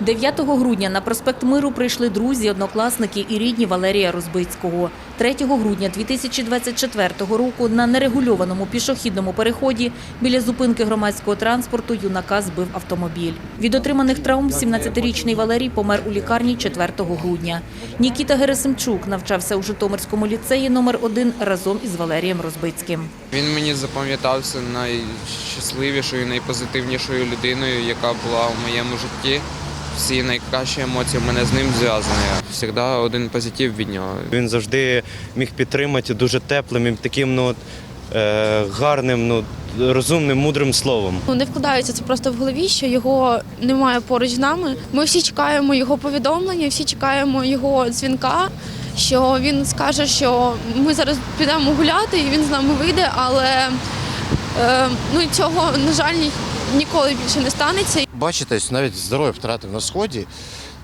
9 грудня на проспект Миру прийшли друзі, однокласники і рідні Валерія Розбицького. 3 грудня 2024 року на нерегульованому пішохідному переході біля зупинки громадського транспорту юнака збив автомобіль. Від отриманих травм 17-річний Валерій помер у лікарні 4 грудня. Нікіта Герасимчук навчався у Житомирському ліцеї номер 1 разом із Валерієм Розбицьким. Він мені запам'ятався найщасливішою, найпозитивнішою людиною, яка була в моєму житті. Всі найкращі емоції в мене з ним зв'язані. Завжди один позитив від нього. Він завжди міг підтримати дуже теплим і таким ну, е, гарним, ну, розумним, мудрим словом. Ну, не вкладається це просто в голові, що його немає поруч з нами. Ми всі чекаємо його повідомлення, всі чекаємо його дзвінка. Що він скаже, що ми зараз підемо гуляти, і він з нами вийде, але е, ну цього на жаль ніколи більше не станеться. Бачите, навіть здоров'я втратив на сході.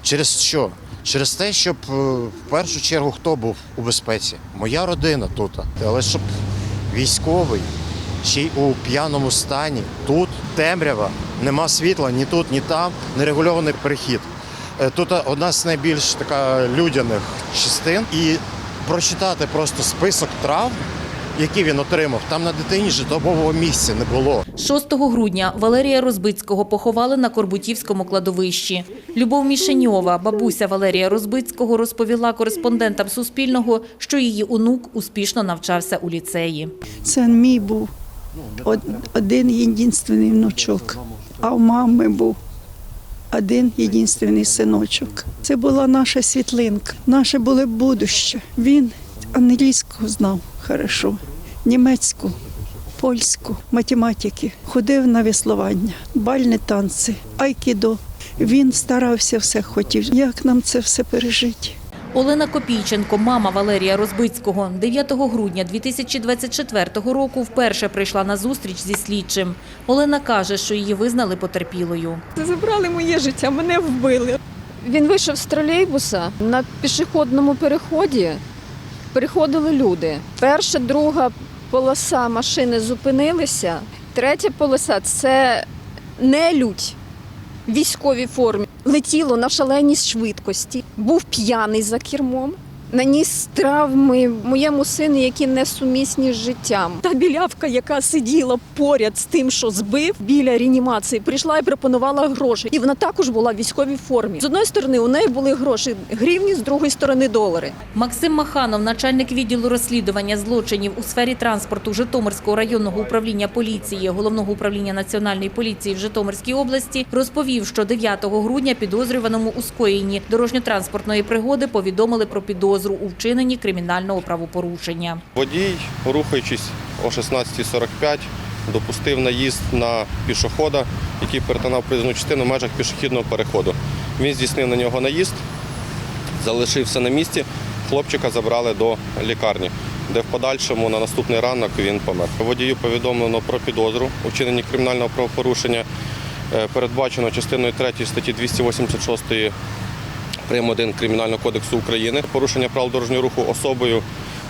Через що? Через те, щоб е, в першу чергу хто був у безпеці? Моя родина тут. Але щоб військовий ще й у п'яному стані, тут темрява, нема світла ні тут, ні там, нерегульований перехід. Е, Тут одна з найбільш така людяних частин. І прочитати просто список трав, які він отримав, там на дитині житлового місця не було. 6 грудня Валерія Розбицького поховали на Корбутівському кладовищі. Любов Мішеньова, бабуся Валерія Розбицького, розповіла кореспондентам Суспільного, що її онук успішно навчався у ліцеї. Це мій був один єдинственний внучок, а в мами був один єдинственний синочок. Це була наша світлинка, наше було будуще. Він англійську знав хорошо, німецьку, польську, математики, ходив на веслування, бальні танці, айкідо. Він старався все хотів. Як нам це все пережити? Олена Копійченко, мама Валерія Розбицького, 9 грудня 2024 року вперше прийшла на зустріч зі слідчим. Олена каже, що її визнали потерпілою. Забрали моє життя, мене вбили. Він вийшов з тролейбуса на пішохідному переході. Переходили люди. Перша, друга полоса машини зупинилися. Третя полоса це не людь військовій формі. Летіло на шаленій швидкості. Був п'яний за кермом. Наніс травми моєму сину, які несумісні з життям. Та білявка, яка сиділа поряд з тим, що збив біля реанімації, прийшла і пропонувала гроші. І вона також була в військовій формі. З одної сторони у неї були гроші гривні, з другої сторони долари. Максим Маханов, начальник відділу розслідування злочинів у сфері транспорту Житомирського районного управління поліції Головного управління національної поліції в Житомирській області, розповів, що 9 грудня підозрюваному у скоєнні дорожньо-транспортної пригоди повідомили про підозру у вчиненні кримінального правопорушення. Водій, рухаючись о 16.45, допустив наїзд на пішохода, який перетинав проїзну частину в межах пішохідного переходу. Він здійснив на нього наїзд, залишився на місці. Хлопчика забрали до лікарні, де в подальшому на наступний ранок він помер. Водію повідомлено про підозру у вчиненні кримінального правопорушення, е, передбачено частиною 3 статті 286 прим. 1 Кримінального кодексу України. Порушення правил дорожнього руху особою,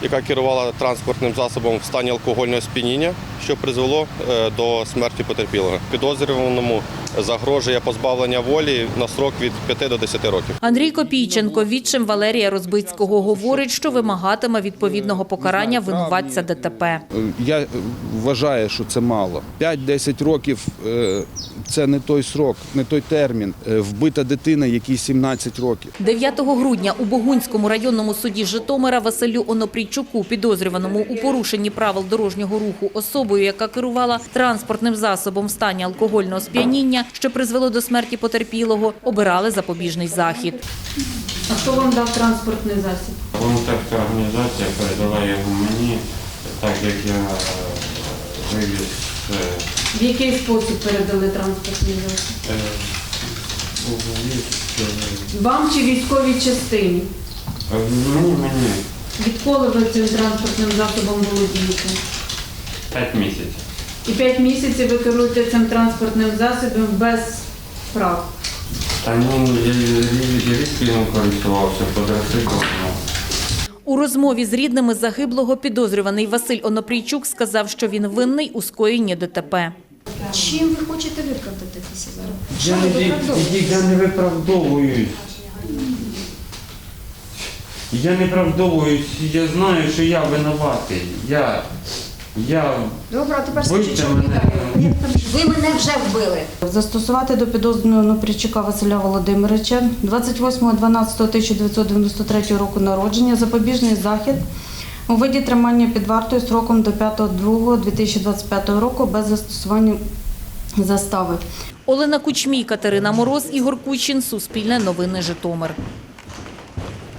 яка керувала транспортним засобом в стані алкогольного сп'яніння, що призвело е, до смерті потерпілого. Підозрюваному загрожує позбавлення волі на срок від 5 до 10 років. Андрій Копійченко, відчим Валерія Розбицького, говорить, що вимагатиме відповідного покарання винуватця ДТП. Я вважаю, що це мало. 5-10 років е, це не той срок, не той термін. Е, Вбита дитина, якій 17 років. 9 грудня у Богунському районному суді Житомира Василю Онопрійчуку, підозрюваному у порушенні правил дорожнього руху особою, яка керувала транспортним засобом в стані алкогольного сп'яніння, що призвело до смерті потерпілого, обирали запобіжний захід. А хто вам дав транспортний засіб? Волонтерська організація передала його мені, так як я е, вивіз е, В який спосіб передали транспортний засіб? е, Вам чи військовій частині? мені, мені Відколи ви цим транспортним засобом володієте? 5 місяців. І 5 місяців ви керуєте цим транспортним засобом без прав. Та ну, я, ним користувався, ну. У розмові з рідними загиблого підозрюваний Василь Онопрійчук сказав, що він винний у скоєнні ДТП. Чим ви хочете виправдатися зараз? Я ви не, я не виправдовуюсь. Я не виправдовуюсь, я знаю, що я винуватий. Я. Я. Добре, а тепер скажіть, мене. ви Ви мене вже вбили. Застосувати до підозрюваного Нопричука Василя Володимировича 28.12.1993 року народження запобіжний захід у виді тримання під вартою сроком до 5.2.2025 року без застосування застави. Олена Кучмій, Катерина Мороз, Ігор Кучин, Суспільне новини Житомир.